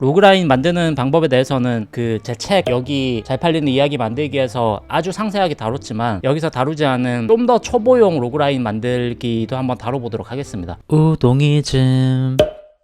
로그라인 만드는 방법에 대해서는 그 제 책 여기 잘 팔리는 이야기 만들기에서 아주 상세하게 다뤘지만 여기서 다루지 않은 좀 더 초보용 로그라인 만들기도 한번 다뤄보도록 하겠습니다. 우동이즘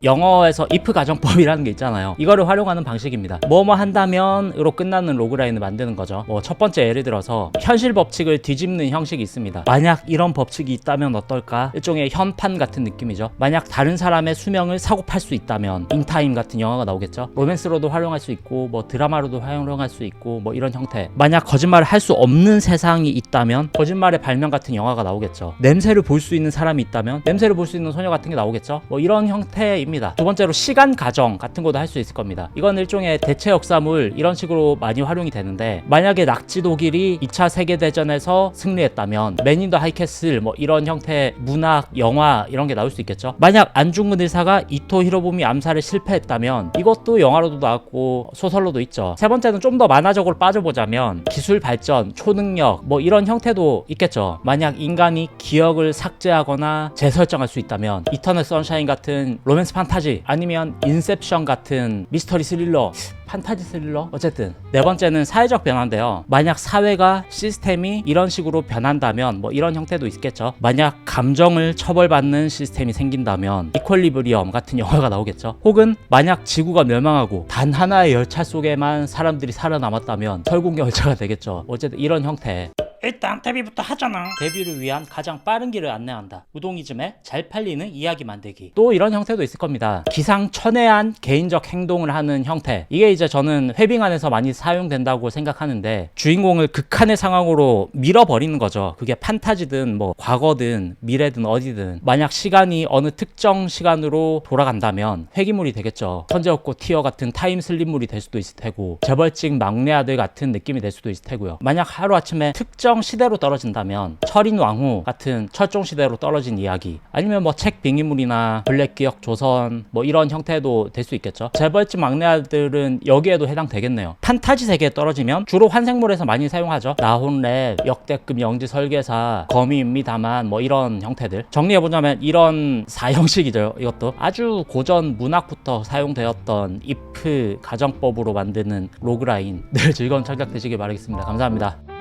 영어에서 if 가정법이라는 게 있잖아요. 이거를 활용하는 방식입니다. 뭐뭐 한다면 으로 끝나는 로그라인을 만드는 거죠. 뭐 첫 번째 예를 들어서 현실 법칙을 뒤집는 형식이 있습니다. 만약 이런 법칙이 있다면 어떨까? 일종의 현판 같은 느낌이죠. 만약 다른 사람의 수명을 사고 팔 수 있다면 인타임 같은 영화가 나오겠죠. 로맨스로도 활용할 수 있고 뭐 드라마로도 활용할 수 있고 뭐 이런 형태. 만약 거짓말을 할 수 없는 세상이 있다면 거짓말의 발명 같은 영화가 나오겠죠. 냄새를 볼 수 있는 사람이 있다면 냄새를 볼 수 있는 소녀 같은 게 나오겠죠. 뭐 이런 형태입니다. 두 번째로 시간 가정 같은 것도 할 수 있을 겁니다. 이건 일종의 대체 역사물 이런 식으로 많이 활용이 되는데 만약에 낙지 독일이 2차 세계 대전에서 승리했다면 맨인더 하이캐슬 뭐 이런 형태 문학, 영화 이런 게 나올 수 있겠죠. 만약 안중근 의사가 이토 히로부미 암살에 실패했다면 이것도 영화로도 나왔고 소설로도 있죠. 세 번째는 좀 더 만화적으로 빠져보자면 기술 발전, 초능력 뭐 이런 형태도 있겠죠. 만약 인간이 기억을 삭제하거나 재설정할 수 있다면 이터널 선샤인 같은 로맨스 판 타지 아니면 인셉션 같은 미스터리 스릴러 판타지 스릴러? 어쨌든 네 번째는 사회적 변화인데요. 만약 사회가 시스템이 이런 식으로 변한다면 뭐 이런 형태도 있겠죠. 만약 감정을 처벌받는 시스템이 생긴다면 이퀄리브리엄 같은 영화가 나오겠죠. 혹은 만약 지구가 멸망하고 단 하나의 열차 속에만 사람들이 살아남았다면 설국 열차가 되겠죠. 어쨌든 이런 형태 일단 데뷔부터 하잖아. 데뷔를 위한 가장 빠른 길을 안내한다. 우동이즘에 잘 팔리는 이야기 만들기. 또 이런 형태도 있을 겁니다. 기상천외한 개인적 행동을 하는 형태. 이게 이제 저는 회빙 안에서 많이 사용된다고 생각하는데 주인공을 극한의 상황으로 밀어버리는 거죠. 그게 판타지든 뭐 과거든 미래든 어디든 만약 시간이 어느 특정 시간으로 돌아간다면 회기물이 되겠죠. 천재 없고 티어 같은 타임슬립물이 될 수도 있을 테고 재벌집 막내 아들 같은 느낌이 될 수도 있을 테고요. 만약 하루아침에 특정 시대로 떨어진다면 철인 왕후 같은 철종 시대로 떨어진 이야기 아니면 뭐 책 빙의물이나 블랙 기억 조선 뭐 이런 형태도 될 수 있겠죠. 재벌집 막내 아들은 여기에도 해당되겠네요. 판타지 세계에 떨어지면 주로 환생물에서 많이 사용하죠. 나혼랩, 역대급 영지 설계사, 거미입니다만 뭐 이런 형태들 정리해보자면 이런 사형식이죠. 이것도 아주 고전 문학부터 사용되었던 if 가정법으로 만드는 로그라인 늘 즐거운 창작 되시길 바라겠습니다. 감사합니다.